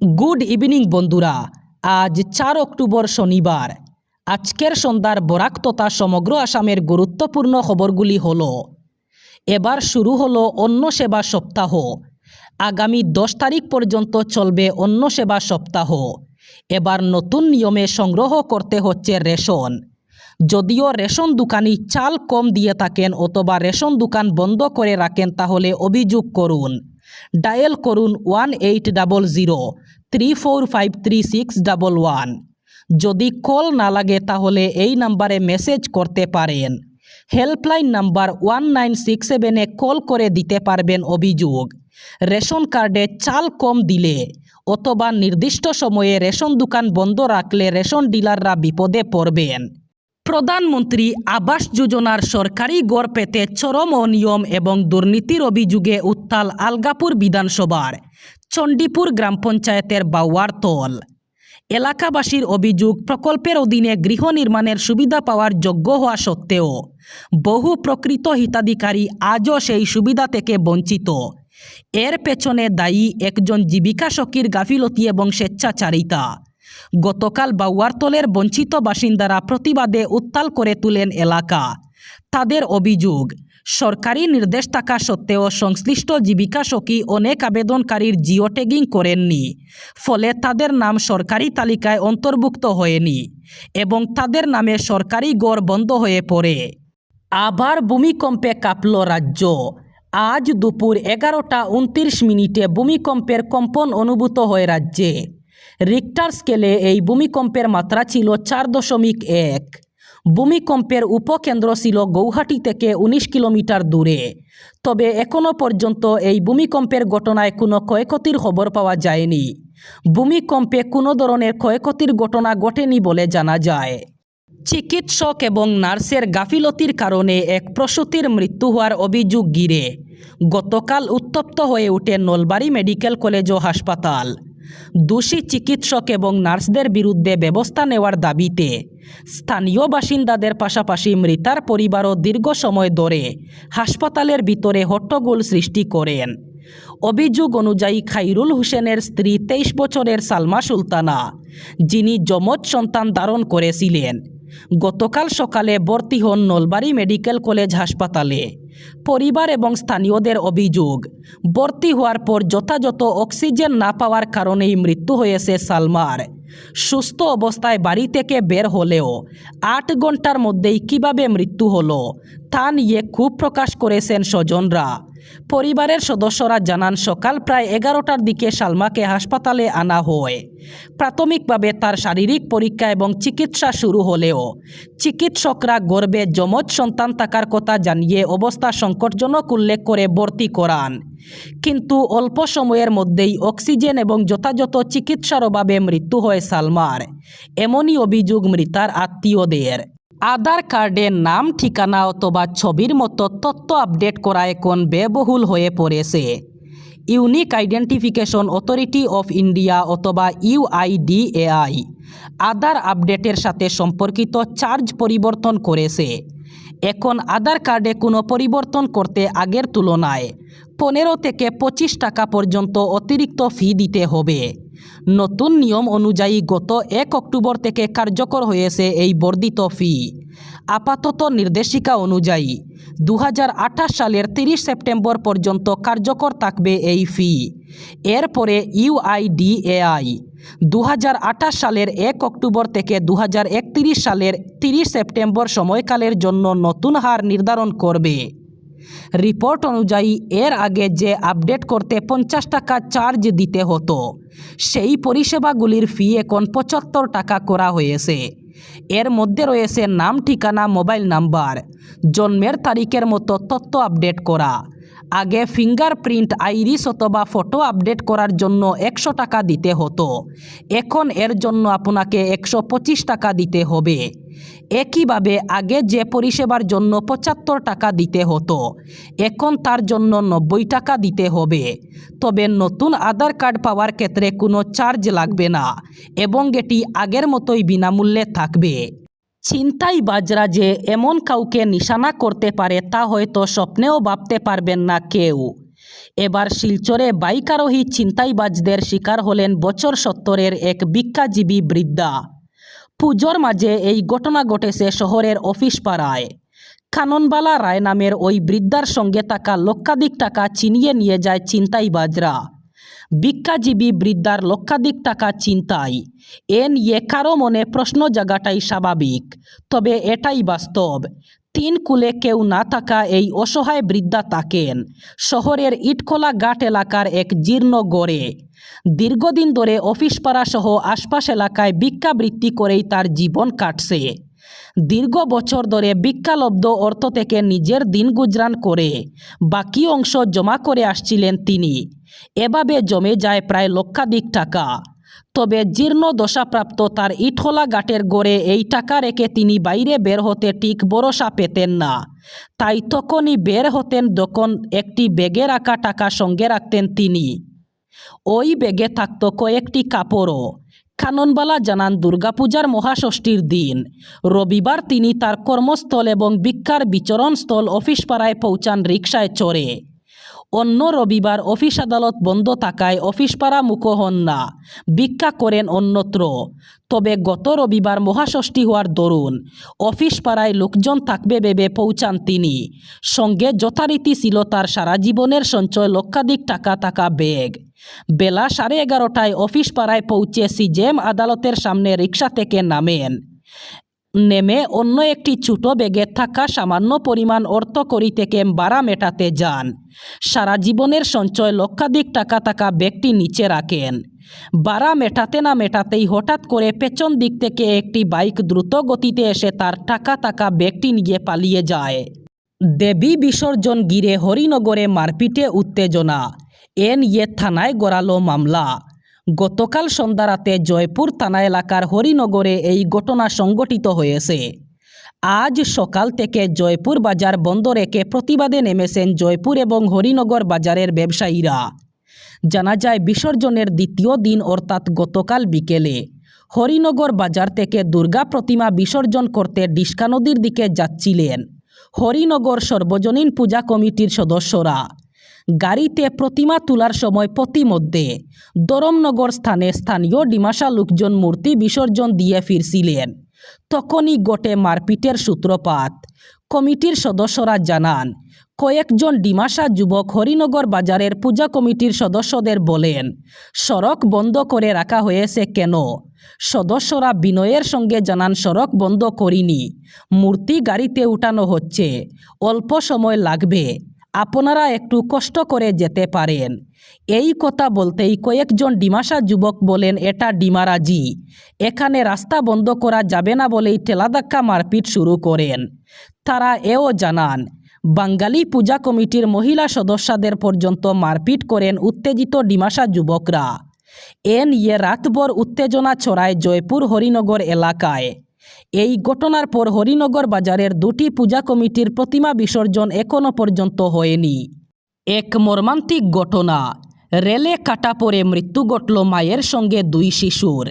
Good evening বন্ধুরা। আজ চার অক্টোবর শনিবার। আজকের সন্ধ্যার বরাক তথা সমগ্র আসামের গুরুত্বপূর্ণ খবরগুলি হলো, এবার শুরু হলো অন্ন সেবা সপ্তাহ। আগামী দশ তারিখ পর্যন্ত চলবে অন্ন সেবা সপ্তাহ। এবার নতুন নিয়মে সংগ্রহ করতে হচ্ছে রেশন। যদিও রেশন দোকানি চাল কম দিয়ে থাকেন অথবা রেশন দোকান বন্ধ করে রাখেন তাহলে অভিযোগ করুন। ডায়াল করুন one eight double zero, three four five three six double one. যদি কল না লাগে তাহলে এই নাম্বারে মেসেজ করতে পারেন। Helpline number one nine six সেভেনে কল করে দিতে পারবেন অভিযোগ। রেশন কার্ডে চাল কম দিলে অথবা নির্দিষ্ট সময়ে রেশন দোকান বন্ধ রাখলে রেশন ডিলাররা বিপদে পড়বেন। প্রধানমন্ত্রী আবাস যোজনার সরকারি গড় পেতে চরম অনিয়ম এবং দুর্নীতির অভিযোগে উত্তাল আলগাপুর বিধানসভার চণ্ডীপুর গ্রাম পঞ্চায়েতের বাওয়ার তল। এলাকাবাসীর অভিযোগ, প্রকল্পের অধীনে গৃহ নির্মাণের সুবিধা পাওয়ার যোগ্য হওয়া সত্ত্বেও বহু প্রকৃত হিতাধিকারী আজও সেই সুবিধা থেকে বঞ্চিত। এর পেছনে দায়ী একজন জীবিকা সখীর গাফিলতি এবং স্বেচ্ছাচারিতা। গতকাল বাউয়ারতলের বঞ্চিত বাসিন্দারা প্রতিবাদে উত্তাল করে তুলেন এলাকা। তাদের অভিযোগ, সরকারি নির্দেশ থাকা সত্ত্বেও সংশ্লিষ্ট জীবিকা সখী অনেক আবেদনকারীর জিও ট্যাগিং করেননি, ফলে তাদের নাম সরকারি তালিকায় অন্তর্ভুক্ত হয়নি এবং তাদের নামে সরকারি গড় বন্ধ হয়ে পড়ে। আবার ভূমিকম্পে কাঁপল রাজ্য। আজ দুপুর এগারোটা উনত্রিশ মিনিটে ভূমিকম্পের কম্পন অনুভূত হয় রাজ্যে। রিক্টার স্কেলে এই ভূমিকম্পের মাত্রা ছিল চার দশমিক এক। ভূমিকম্পের উপকেন্দ্র ছিল গৌহাটি থেকে উনিশ কিলোমিটার দূরে। তবে এখনও পর্যন্ত এই ভূমিকম্পের ঘটনায় কোনো ক্ষয়ক্ষতির খবর পাওয়া যায়নি। ভূমিকম্পে কোনো ধরনের ক্ষয়ক্ষতির ঘটনা ঘটেনি বলে জানা যায়। চিকিৎসক এবং নার্সের গাফিলতির কারণে এক প্রসূতির মৃত্যু হওয়ার অভিযোগ গিরে গতকাল উত্তপ্ত হয়ে ওঠে নলবাড়ি মেডিকেল কলেজ ও হাসপাতাল। দোষী চিকিৎসক এবং নার্সদের বিরুদ্ধে ব্যবস্থা নেওয়ার দাবিতে স্থানীয় বাসিন্দাদের পাশাপাশি মৃতার পরিবারও দীর্ঘ সময় ধরে হাসপাতালের ভিতরে হট্টগোল সৃষ্টি করেন। অভিযোগ অনুযায়ী খাইরুল হোসেনের স্ত্রী তেইশ বছরের সালমা সুলতানা, যিনি যমজ সন্তান ধারণ করেছিলেন। গতকাল সকালে ভর্তি হন নলবাড়ি মেডিকেল কলেজ হাসপাতালে। পরিবার এবং স্থানীয়দের অভিযোগ। ভর্তি হওয়ার পর যথাযথ অক্সিজেন না পাওয়ার কারণেই মৃত্যু হয়েছে সালমার। সুস্থ অবস্থায় বাড়ি থেকে বের হলেও আট ঘণ্টার মধ্যেই কীভাবে মৃত্যু হলো, তা নিয়ে ক্ষোভ প্রকাশ করেছেন স্বজনরা। পরিবারের সদস্যরা জানান, সকাল প্রায় এগারোটার দিকে সালমাকে হাসপাতালে আনা হয়। প্রাথমিকভাবে তার শারীরিক পরীক্ষা এবং চিকিৎসা শুরু হলেও চিকিৎসকরা গর্বে যমজ সন্তান থাকার কথা জানিয়ে অবস্থা সংকটজনক উল্লেখ করে ভর্তি করান। কিন্তু অল্প সময়ের মধ্যেই অক্সিজেন এবং যথাযথ চিকিৎসার অভাবে মৃত্যু হয় সালমার। এমনই অভিযোগ মৃতার আত্মীয়দের। আধার কার্ডে নাম, ঠিকানা অথবা ছবির মতো তথ্য আপডেট করা এখন ব্যয়বহুল হয়ে পড়েছে। Unique identification authority of India অথবা ইউআইডিএআই আধার আপডেটের সাথে সম্পর্কিত চার্জ পরিবর্তন করেছে। এখন আধার কার্ডে কোনো পরিবর্তন করতে আগের তুলনায় পনেরো থেকে পঁচিশ টাকা পর্যন্ত অতিরিক্ত ফি দিতে হবে। নতুন নিয়ম অনুযায়ী গত এক অক্টোবর থেকে কার্যকর হয়েছে এই বর্ধিত ফি। আপাতত নির্দেশিকা অনুযায়ী দু হাজার আঠাশ সালের তিরিশ সেপ্টেম্বর পর্যন্ত কার্যকর থাকবে এই ফি। এরপরে ইউআইডিএআই দু সালের এক অক্টোবর থেকে দু হাজার একত্রিশ সালের তিরিশ সেপ্টেম্বর সময়কালের জন্য নতুন হার নির্ধারণ করবে। রিপোর্ট অনুযায়ী, এর আগে যে আপডেট করতে পঞ্চাশ টাকা চার্জ দিতে হতো, সেই পরিষেবাগুলির ফি এখন পঁচাত্তর টাকা করা হয়েছে। এর মধ্যে রয়েছে নাম, ঠিকানা মোবাইল নাম্বার জন্মের তারিখের মতো তথ্য আপডেট করা। আগে ফিঙ্গারপ্রিন্ট আইরিস অথবা ফটো আপডেট করার জন্য একশো টাকা দিতে হতো। এখন এর জন্য আপনাকে একশো পঁচিশ টাকা দিতে হবে। একইভাবে আগে যে পরিষেবার জন্য পঁচাত্তর টাকা দিতে হতো, এখন তার জন্য নব্বই টাকা দিতে হবে। তবে নতুন আধার কার্ড পাওয়ার ক্ষেত্রে কোনো চার্জ লাগবে না এবং এটি আগের মতোই বিনামূল্যে থাকবে। ছিনতাই বাজরা যে এমন কাউকে নিশানা করতে পারে তা হয়তো স্বপ্নেও ভাবতে পারবেন না কেউ। এবার শিলচরে বাইক আরোহী ছিনতাইবাজদের শিকার হলেন বছর সত্তরের এক ভিক্ষাজীবী বৃদ্ধা। পুজোর মাঝে এই ঘটনা ঘটেছে শহরের অফিস পাড়ায়। কাননবালা রায় নামের ওই বৃদ্ধার সঙ্গে থাকা লক্ষাধিক টাকা ছিনিয়ে নিয়ে যায় ছিনতাইবাজরা। ভিক্ষাজীবী বৃদ্ধার লক্ষাধিক টাকা চিন্তাই। এ নিয়ে কারও মনে প্রশ্ন জাগাটাই স্বাভাবিক, তবে এটাই বাস্তব। তিন কুলে কেউ না থাকা এই অসহায় বৃদ্ধা থাকেন। শহরের ইটখোলা ঘাট এলাকার এক জীর্ণ গড়ে। দীর্ঘদিন ধরে অফিস পাড়া সহ আশপাশ এলাকায় ভিক্ষাবৃত্তি করেই তার জীবন কাটছে। দীর্ঘ বছর ধরে ভিক্ষালব্ধ অর্থ থেকে নিজের দিন গুজরান করে, বাকি অংশ জমা করে আসছিলেন তিনি। এভাবে জমে যায় প্রায় লক্ষাধিক টাকা। তবে জীর্ণ দশাপ্রাপ্ত তার ইটহলা ঘাটের গড়ে এই টাকা রেখে তিনি বাইরে বের হতে ঠিক ভরসা পেতেন না। তাই তখনই বের হতেন যখন একটি ব্যাগে রাখা টাকা সঙ্গে রাখতেন তিনি। ওই ব্যাগে থাকত কয়েকটি কাপড়ও। কাননবালা জানান, দুর্গাপূজার মহাষষ্ঠীর দিন। রবিবার তিনি তার কর্মস্থল এবং ভিক্ষার বিচরণস্থল অফিস পাড়ায় পৌঁছান রিকশায় চড়ে। অন্য রবিবার অফিস আদালত বন্ধ থাকায় অফিস পাড়া মুখ হন না। ভিক্ষা করেন অন্যত্র। তবে গত রবিবার মহাষষ্ঠী হওয়ার দরুন অফিস পাড়ায় লোকজন থাকবে ভেবে পৌঁছান তিনি। সঙ্গে যথারীতি ছিল তার সারা জীবনের সঞ্চয় লক্ষাধিক টাকা থাকা ব্যাগ। বেলা সাড়ে এগারোটায় অফিস পাড়ায় পৌঁছে সিজেম আদালতের সামনে রিক্সা থেকে নামেন। নেমে অন্য একটি ছোট ব্যাগে থাকা সামান্য পরিমাণ অর্থ করি থেকে বাড়া মেটাতে যান। সারা জীবনের সঞ্চয় লক্ষাধিক টাকা থাকা ব্যাগটি নিচে রাখেন। বাড়া মেটাতে না মেটাতেই হঠাৎ করে পেছন দিক থেকে একটি বাইক দ্রুত গতিতে এসে তার টাকা থাকা ব্যাগটি নিয়ে পালিয়ে যায়। দেবী বিসর্জন গিরে হরিনগরে মারপিটে উত্তেজনা। এ নিয়ে থানায় গড়ালো মামলা। গতকাল সন্ধ্যা রাতে জয়পুর থানা এলাকার হরিনগরে এই ঘটনা সংঘটিত হয়েছে। আজ সকাল থেকে জয়পুর বাজার বন্ধ রেখে প্রতিবাদে নেমেছেন জয়পুর এবং হরিনগর বাজারের ব্যবসায়ীরা। জানা যায়, বিসর্জনের দ্বিতীয় দিন অর্থাৎ গতকাল বিকেলে হরিনগর বাজার থেকে দুর্গা প্রতিমা বিসর্জন করতে ডিস্কা নদীর দিকে যাচ্ছিলেন হরিনগর সর্বজনীন পূজা কমিটির সদস্যরা। গাড়িতে প্রতিমা তোলার সময় প্রতিমধ্যে দরমনগর স্থানে স্থানীয় ডিমাশা লোকজন মূর্তি বিসর্জন দিয়ে ফিরছিলেন। তখনই গোটে মারপিটের সূত্রপাত। কমিটির সদস্যরা জানান, কয়েকজন ডিমাশা যুবক হরিনগর বাজারের পূজা কমিটির সদস্যদের বলেন, সড়ক বন্ধ করে রাখা হয়েছে কেন? সদস্যরা বিনয়ের সঙ্গে জানান, সড়ক বন্ধ করিনি। মূর্তি গাড়িতে উঠানো হচ্ছে। অল্প সময় লাগবে। আপনারা একটু কষ্ট করে যেতে পারেন। এই কথা বলতেই কয়েকজন ডিমাসা যুবক বলেন, এটা ডিমারাজি। এখানে রাস্তা বন্ধ করা যাবে না বলেই ঠেলাধাক্কা মারপিট শুরু করেন। তারা এও জানান, বাঙালি পূজা কমিটির মহিলা সদস্যদের পর্যন্ত মারপিট করেন উত্তেজিত ডিমাসা যুবকরা। এ নিয়ে রাতভর উত্তেজনা ছড়ায় জয়পুর হরিনগর এলাকায়। এই ঘটনার পর হরিনগর বাজারের দুটি পূজা কমিটির প্রতিমা বিসর্জন এখনও পর্যন্ত হয়নি। এক মর্মান্তিক ঘটনা, রেলে কাটা পরে মৃত্যু ঘটল মায়ের সঙ্গে দুই শিশুর।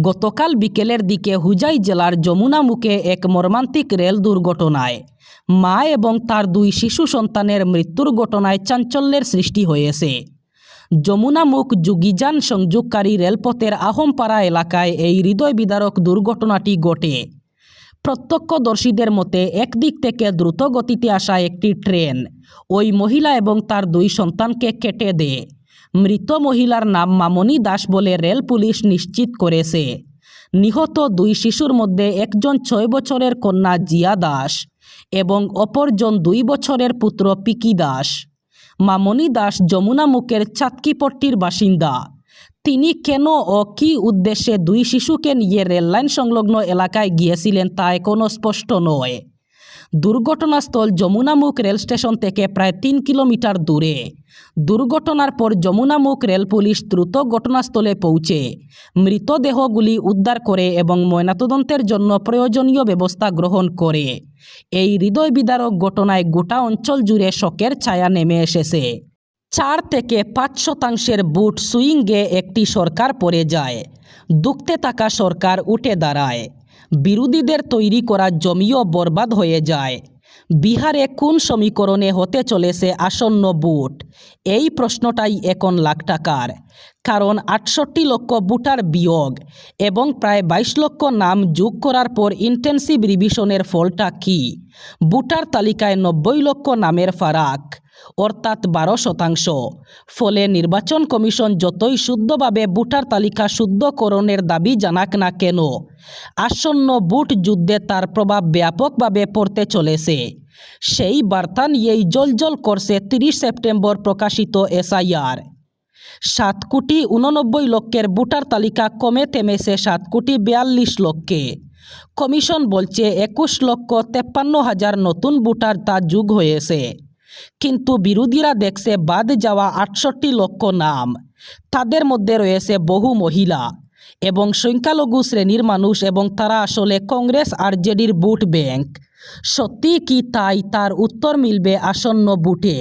গতকাল বিকেলের দিকে হুজাই জেলার যমুনামুখে এক মর্মান্তিক রেল দুর্ঘটনায় মা এবং তার দুই শিশু সন্তানের মৃত্যুর ঘটনায় চাঞ্চল্যের সৃষ্টি হয়েছে। যমুনামুখ যুগিযান সংযোগকারী রেলপথের আহমপাড়া এলাকায় এই হৃদয় বিদারক দুর্ঘটনাটি ঘটে। প্রত্যক্ষদর্শীদের মতে, একদিক থেকে দ্রুত গতিতে আসা একটি ট্রেন, ওই মহিলা এবং তার দুই সন্তানকে কেটে দেয়। মৃত মহিলার নাম মামনি দাস বলে রেল পুলিশ নিশ্চিত করেছে। নিহত দুই শিশুর মধ্যে একজন ছয় বছরের কন্যা জিয়া দাস এবং অপরজন দুই বছরের পুত্র পিকি দাস। মামনি দাস যমুনামুখের চাতকিপট্টির বাসিন্দা। তিনি কেন ও কি উদ্দেশ্যে দুই শিশুকে নিয়ে রেললাইন সংলগ্ন এলাকায় গিয়েছিলেন তা এখনও স্পষ্ট নয়। দুর্ঘটনাস্থল যমুনামুখ রেল স্টেশন থেকে প্রায় তিন কিলোমিটার দূরে। দুর্ঘটনার পর যমুনামুখ রেল পুলিশ দ্রুত ঘটনাস্থলে পৌঁছে। মৃতদেহগুলি উদ্ধার করে এবং ময়নাতদন্তের জন্য প্রয়োজনীয় ব্যবস্থা গ্রহণ করে। এই হৃদয় বিদারক ঘটনায় গোটা অঞ্চল জুড়ে শোকের ছায়া নেমে এসেছে। চার থেকে পাঁচ শতাংশের বুট সুইংয়ে একটি সরকার পড়ে যায়। দুঃখতে থাকা সরকার উঠে দাঁড়ায়। বিরোধীদের তৈরি করা জমিও বরবাদ হয়ে যায়। বিহারে কোন সমীকরণে হতে চলেছে আসন্ন বুট এই প্রশ্নটাই এখন লাখ টাকার। কারণ আটষট্টি লক্ষ বুটার বিয়োগ এবং প্রায় বাইশ লক্ষ নাম যোগ করার পর ইন্টেন্সিভ রিভিশনের ফলটা কি? বুটার তালিকায় নব্বই লক্ষ নামের ফারাক। অর্থাৎ বারো শতাংশ। ফলে নির্বাচন কমিশন যতই শুদ্ধভাবে বুটার তালিকা শুদ্ধকরণের দাবি জানাক না কেন, আসন্ন বুট যুদ্ধে তার প্রভাব ব্যাপকভাবে পড়তে চলেছে। সেই বার্তা নিয়েই জলজল করছে তিরিশ সেপ্টেম্বর প্রকাশিত এসআইআর। সাত কোটি উননব্বই লক্ষের ভোটার তালিকা কমে থেমেছে সাত কোটি বিয়াল্লিশ লক্ষে। কমিশন বলছে একুশ লক্ষ তেপ্পান্ন হাজার নতুন ভোটার তা যুগ হয়েছে। কিন্তু বিরোধীরা দেখছে বাদ যাওয়া আটষট্টি লক্ষ নাম। তাদের মধ্যে রয়েছে বহু মহিলা এবং সংখ্যালঘু শ্রেণির মানুষ এবং তারা আসলে কংগ্রেস আর জেডির ভোট ব্যাংক। সত্যি কি তাই তার উত্তর মিলবে আসন্ন বুটে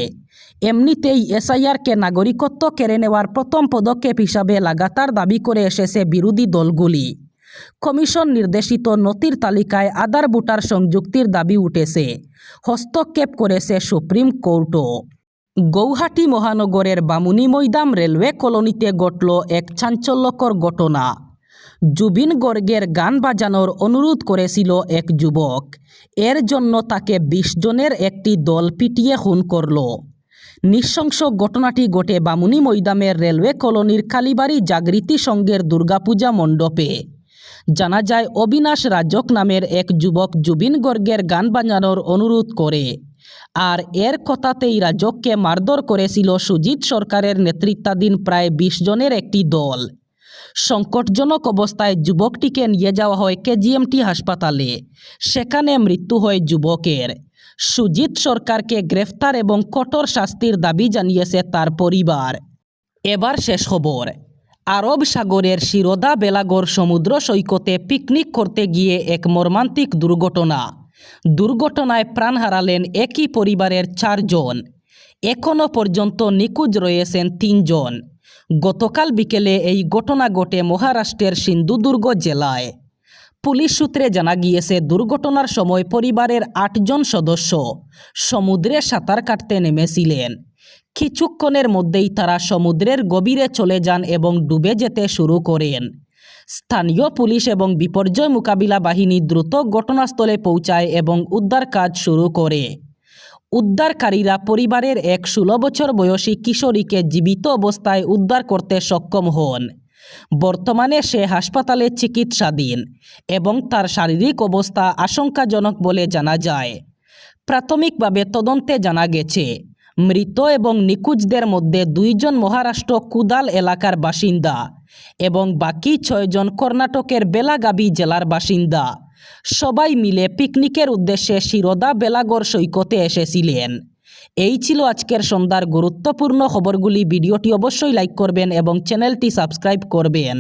এমনিতেই এসআইআরকে নাগরিকত্ব কেড়ে নেওয়ার প্রথম পদক্ষেপ হিসাবে লাগাতার দাবি করে এসেছে বিরোধী দলগুলি। কমিশন নির্দেশিত নথির তালিকায় আধার ভোটার সংযুক্তির দাবি উঠেছে। হস্তক্ষেপ করেছে সুপ্রিম কোর্টও। গৌহাটি মহানগরের বামুনি মৈদাম রেলওয়ে কলোনিতে ঘটল এক চাঞ্চল্যকর ঘটনা। জুবিন গর্গের গান বাজানোর অনুরোধ করেছিল এক যুবক। এর জন্য তাকে বিশ জনের একটি দল পিটিয়ে খুন করল। নৃশংস ঘটনাটি ঘটে বামুনি মৈদামের রেলওয়ে কলোনির কালীবাড়ি জাগৃতি সংঘের দুর্গাপূজা মণ্ডপে। জানা যায়, অবিনাশ রাজক নামের এক যুবক জুবিন গর্গের গান বাজানোর অনুরোধ করে। আর এর কথাতেই রাজককে মারধর করেছিল সুজিত সরকারের নেতৃত্বাধীন প্রায় বিশ জনের একটি দল। সংকটজনক অবস্থায় যুবকটিকে নিয়ে যাওয়া হয় কেজিএমটি হাসপাতালে। সেখানে মৃত্যু হয় যুবকের। সুজিত সরকারকে গ্রেফতার এবং কঠোর শাস্তির দাবি জানিয়েছে তার পরিবার। এবার শেষ খবর। আরব সাগরের শিরোদা বেলাগর সমুদ্র সৈকতে পিকনিক করতে গিয়ে এক মর্মান্তিক দুর্ঘটনা। দুর্ঘটনায় প্রাণ হারালেন একই পরিবারের চারজন। এখনও পর্যন্ত নিখোঁজ রয়েছেন তিনজন। গতকাল বিকেলে এই ঘটনা ঘটে মহারাষ্ট্রের সিন্ধুদুর্গ জেলায়। পুলিশ সূত্রে জানা গিয়েছে, দুর্ঘটনার সময় পরিবারের আটজন সদস্য সমুদ্রে সাঁতার কাটতে নেমেছিলেন। কিছুক্ষণের মধ্যেই তারা সমুদ্রের গভীরে চলে যান এবং ডুবে যেতে শুরু করেন। স্থানীয় পুলিশ এবং বিপর্যয় মোকাবিলা বাহিনী দ্রুত ঘটনাস্থলে পৌঁছায় এবং উদ্ধার কাজ শুরু করে। উদ্ধারকারীরা পরিবারের এক ষোলো বছর বয়সী কিশোরীকে জীবিত অবস্থায় উদ্ধার করতে সক্ষম হন। বর্তমানে সে হাসপাতালে চিকিৎসাধীন এবং তার শারীরিক অবস্থা আশঙ্কাজনক বলে জানা যায়। প্রাথমিকভাবে তদন্তে জানা গেছে মৃত এবং নিখোঁজদের মধ্যে দুইজন মহারাষ্ট্র কুদাল এলাকার বাসিন্দা এবং বাকি ছয়জন কর্ণাটকের বেলাগাবি জেলার বাসিন্দা। সবাই মিলে পিকনিকের উদ্দেশ্যে শিরোদা বেলাগড় সৈকতে এসেছিলেন। এই ছিল আজকের সন্ধ্যার গুরুত্বপূর্ণ খবরগুলি। ভিডিওটি অবশ্যই লাইক করবেন এবং চ্যানেলটি সাবস্ক্রাইব করবেন।